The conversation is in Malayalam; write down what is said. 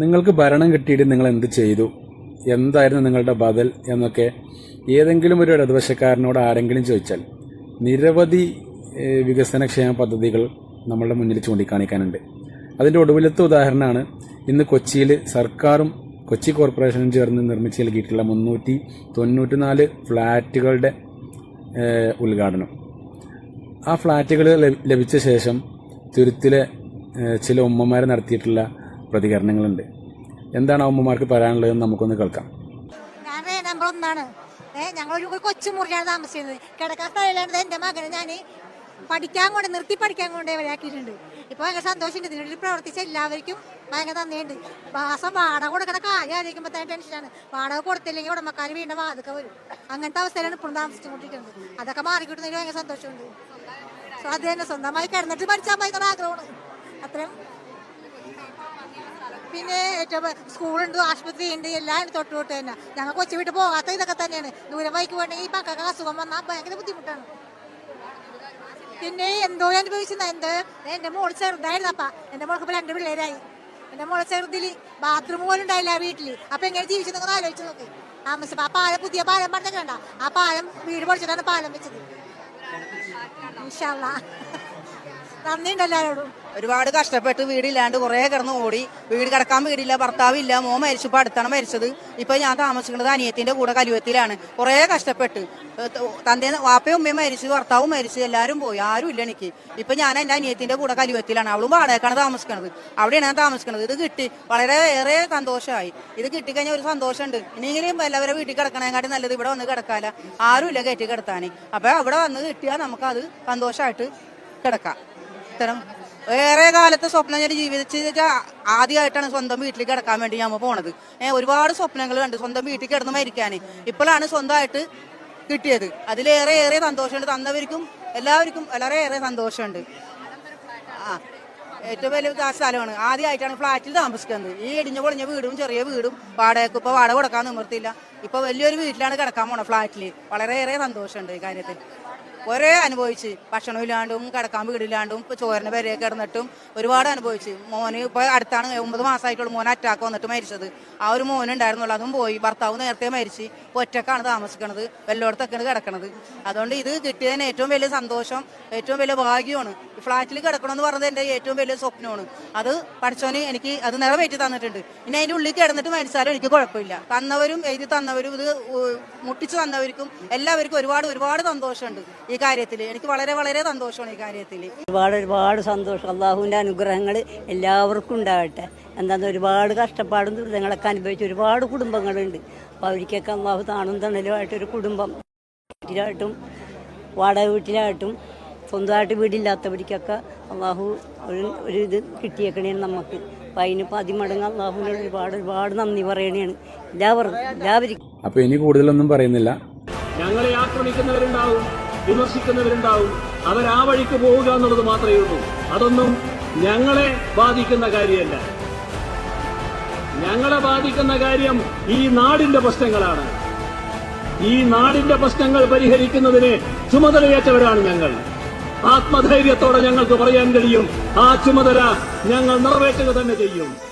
നിങ്ങൾക്ക് ഭരണം കിട്ടിയിട്ട് നിങ്ങൾ എന്ത് ചെയ്തു? എന്തായിരുന്നു നിങ്ങളുടെ ബദൽ എന്നൊക്കെ ഏതെങ്കിലും ഒരു ഇടതുവശക്കാരനോട് ആരെങ്കിലും ചോദിച്ചാൽ നിരവധി വികസനക്ഷേമ പദ്ധതികൾ നമ്മളുടെ മുന്നിൽ ചൂണ്ടിക്കാണിക്കാനുണ്ട്. അതിന്റെ ഒടുവിലത്തെ ഉദാഹരണമാണ് ഇന്ന് കൊച്ചിയിൽ സർക്കാരും കൊച്ചി കോർപ്പറേഷനും ചേർന്ന് നിർമ്മിച്ച് നൽകിയിട്ടുള്ള മുന്നൂറ്റി തൊണ്ണൂറ്റിനാല് ഫ്ലാറ്റുകളുടെ ഉദ്ഘാടനം. ആ ഫ്ലാറ്റുകൾ ലഭിച്ച ശേഷം തുരുത്തിലെ ചില ഉമ്മമാരെ നടത്തിയിട്ടുള്ള പ്രതികരണങ്ങളുണ്ട്. എന്താണ് അമ്മമാർക്ക് പറയാനുള്ളത് പറയാനുള്ളതെന്ന് നമുക്കൊന്ന് കേൾക്കാം. നമ്പർ ഒന്നാണ് ഏ ഞങ്ങളൊരു കൊച്ചു മുറിയാണ് താമസിക്കുന്നത്. കിടക്കാൻ സ്ഥലമില്ലാണ്ട് എന്റെ മകനെ ഞാൻ പഠിക്കാൻ കൊണ്ട് നിർത്തി പഠിക്കാൻ കൊണ്ട് ഇവരാക്കിയിട്ടുണ്ട് ഇപ്പോൾ ഭയങ്കര സന്തോഷമുണ്ട്. ഇതിനുള്ളിൽ പ്രവർത്തിച്ച എല്ലാവർക്കും ഭയങ്കര നന്ദിയുണ്ട്. മാസം വാടക കൊടുക്കണ കാര്യം ആലോചിക്കുമ്പോൾ തന്നെ ടെൻഷനാണ്. വാടക കൊടുത്തില്ലെങ്കിൽ ഉടമക്കാർ വീണ്ടും വാതൊക്കെ വരും. അങ്ങനത്തെ അവസ്ഥയിലാണ് ഇപ്പോഴും താമസിച്ചുകൊണ്ടിരിക്കുന്നത്. അതൊക്കെ മാറിക്കിട്ടുന്നതിന് ഭയങ്കര സന്തോഷമുണ്ട്. അത് തന്നെ സ്വന്തമായി കിടന്നിട്ട് പഠിച്ചാൽ ഭയങ്കര ആഗ്രഹമാണ്. അത്രയും പിന്നെ ഏറ്റവും സ്കൂളുണ്ട് ആശുപത്രി ഉണ്ട് എല്ലാം ഉണ്ട് തൊട്ട് തൊട്ട് തന്നെ. ഞങ്ങൾ കൊച്ചു വീട്ടിൽ പോകാത്ത ഇതൊക്കെ തന്നെയാണ്. ദൂരം ബൈക്ക് വേണമെങ്കിൽ ഈ പക്കൊക്കെ അസുഖം വന്നാൽ ഭയങ്കര ബുദ്ധിമുട്ടാണ്. പിന്നെ എന്തോ അനുഭവിച്ചത് എന്ത്? എന്റെ മോൾ ചെറുതായിരുന്നു അപ്പ. എന്റെ മോൾക്ക് രണ്ട് പിള്ളേരായി. എന്റെ മോളെ ചെറുതിൽ ബാത്റൂം പോലും ഉണ്ടായില്ല വീട്ടിൽ അപ്പൊ എങ്ങനെ ജീവിച്ചെന്നൊക്കെ ആലോചിച്ച് നോക്കി. താമസം ആ പാലം പുതിയ പാലം പണ്ടൊക്കെ വേണ്ട ആ പാലം വീട് പൊളിച്ചിട്ടാണ് പാലം വെച്ചത്. ഇൻഷാല്ലാ നന്ദിയുണ്ട് ഒരുപാട് കഷ്ടപ്പെട്ട് വീടില്ലാണ്ട് കുറേ കിടന്ന് ഓടി. വീട് കിടക്കാൻ വീടില്ല ഭർത്താവില്ല മോ മരിച്ചു ഇപ്പൊ അടുത്താണ് മരിച്ചത്. ഇപ്പൊ ഞാൻ താമസിക്കുന്നത് അനിയത്തിന്റെ കൂടെ കലുവത്തിലാണ്. കുറേ കഷ്ടപ്പെട്ട്. തന്റെ വാപ്പയും ഉമ്മയും മരിച്ചു ഭർത്താവും മരിച്ചു എല്ലാവരും പോയി. ആരും ഇല്ല എനിക്ക്. ഇപ്പൊ ഞാൻ എന്റെ അനിയത്തിന്റെ കൂടെ കലുവത്തിലാണ്. അവളും വാടകക്കാണ് താമസിക്കുന്നത് അവിടെയാണ് ഞാൻ താമസിക്കുന്നത് ഇത് കിട്ടി. വളരെ ഏറെ സന്തോഷമായി. ഇത് കിട്ടിക്കഴിഞ്ഞാൽ ഒരു സന്തോഷമുണ്ട്. ഇനിയെങ്കിലും എല്ലാവരും വീട്ടിൽ കിടക്കണേക്കാട്ടി നല്ലത് ഇവിടെ വന്ന് കിടക്കാല. ആരും ഇല്ല കയറ്റി കിടത്താൻ അപ്പൊ അവിടെ വന്ന് കിട്ടിയാൽ നമുക്കത് സന്തോഷമായിട്ട് കിടക്കാം. ഇത്തരം ഏറെ കാലത്തെ സ്വപ്നം ഞാൻ ജീവിച്ച് ആദ്യമായിട്ടാണ് സ്വന്തം വീട്ടിൽ കിടക്കാൻ വേണ്ടി ഞാൻ പോണത്. ഏഹ് ഒരുപാട് സ്വപ്നങ്ങൾ കണ്ട് സ്വന്തം വീട്ടിൽ കിടന്ന് മരിക്കാൻ ഇപ്പോഴാണ് സ്വന്തമായിട്ട് കിട്ടിയത്. അതിലേറെ ഏറെ സന്തോഷമുണ്ട്. തന്നവർക്കും എല്ലാവർക്കും വളരെ ഏറെ സന്തോഷമുണ്ട്. ആ ഏറ്റവും വലിയ സ്ഥലമാണ്. ആദ്യമായിട്ടാണ് ഫ്ലാറ്റിൽ താമസിക്കുന്നത്. ഈ ഇടിഞ്ഞ പൊളിഞ്ഞ വീടും ചെറിയ വീടും വാടകയ്ക്ക് ഇപ്പോൾ വാടക കൊടുക്കാൻ നിവർത്തിയില്ല ഇപ്പോൾ വലിയൊരു വീട്ടിലാണ് കിടക്കാൻ പോണത് ഫ്ലാറ്റിൽ ഏറെ സന്തോഷമുണ്ട് ഈ കാര്യത്തിൽ. ഒരേ അനുഭവിച്ച്. ഭക്ഷണമില്ലാണ്ടും കിടക്കാൻ വീടില്ലാണ്ടും ഇപ്പോൾ ചോറിന് വരെ കിടന്നിട്ടും ഒരുപാട് അനുഭവിച്ച്. മോന് ഇപ്പോൾ അടുത്താണ് ഒമ്പത് മാസമായിട്ടുള്ള മോനെ അറ്റാക്ക് വന്നിട്ട് മരിച്ചത്. ആ ഒരു മോൻ ഉണ്ടായിരുന്നുള്ളൂ അതും പോയി. ഭർത്താവ് നേരത്തെ മരിച്ച് ഇപ്പോൾ ഒറ്റക്കാണ് താമസിക്കണത് വല്ലോടത്തൊക്കെയാണ് കിടക്കണത്. അതുകൊണ്ട് ഇത് കിട്ടിയതിന് ഏറ്റവും വലിയ സന്തോഷം ഏറ്റവും വലിയ ഭാഗ്യമാണ്. ഈ ഫ്ലാറ്റിൽ കിടക്കണമെന്ന് പറഞ്ഞത് എന്റെ ഏറ്റവും വലിയ സ്വപ്നമാണ്. അത് പഠിച്ചോന് എനിക്ക് അത് നിറവേറ്റി തന്നിട്ടുണ്ട്. ഇനി അതിന്റെ ഉള്ളിൽ കിടന്നിട്ട് മരിച്ചാലും എനിക്ക് കുഴപ്പമില്ല. തന്നവരും എഴുതി തന്നവരും ഇത് മുട്ടിച്ച് തന്നവർക്കും എല്ലാവർക്കും ഒരുപാട് ഒരുപാട് സന്തോഷമുണ്ട്. ഈ കാര്യത്തിൽ എനിക്ക് വളരെ വളരെ സന്തോഷമാണ് ഈ കാര്യത്തിൽ ഒരുപാട് ഒരുപാട് സന്തോഷം. അള്ളാഹുവിന്റെ അനുഗ്രഹങ്ങൾ എല്ലാവർക്കും ഉണ്ടാകട്ടെ. എന്താന്ന് ഒരുപാട് കഷ്ടപ്പാടും ദുരിതങ്ങളൊക്കെ അനുഭവിച്ച ഒരുപാട് കുടുംബങ്ങളുണ്ട്. അപ്പോൾ അവർക്കൊക്കെ അള്ളാഹു താണും തണലുമായിട്ടൊരു കുടുംബം വീട്ടിലായിട്ടും വാടക വീട്ടിലായിട്ടും സ്വന്തമായിട്ട് വീടില്ലാത്തവർക്കൊക്കെ അള്ളാഹു ഒരു ഒരു ഇത് കിട്ടിയേക്കണേണ് നമുക്ക് അപ്പം അതിന് പതിമടങ്ങ് അള്ളാഹുവിനോട് ഒരുപാട് ഒരുപാട് നന്ദി പറയണേണ്. എല്ലാവർക്കും എല്ലാവർക്കും അപ്പോൾ ഇനി കൂടുതലൊന്നും പറയുന്നില്ല. ഞങ്ങളെ ആക്രമിക്കുന്നവരുണ്ടാവും. വിമർശിക്കുന്നവരുണ്ടാവും. അവർ ആ വഴിക്ക് പോവുക എന്നുള്ളത് മാത്രമേ ഉള്ളൂ. അതൊന്നും ഞങ്ങളെ ബാധിക്കുന്ന കാര്യമല്ല. ഞങ്ങളെ ബാധിക്കുന്ന കാര്യം ഈ നാടിന്റെ പ്രശ്നങ്ങളാണ്. ഈ നാടിന്റെ പ്രശ്നങ്ങൾ പരിഹരിക്കുന്നതിന് ചുമതലയേറ്റവരാണ് ഞങ്ങൾ. ആത്മധൈര്യത്തോടെ ഞങ്ങൾക്ക് പറയാൻ കഴിയും. ആ ചുമതല ഞങ്ങൾ നിറവേറ്റുക തന്നെ ചെയ്യും.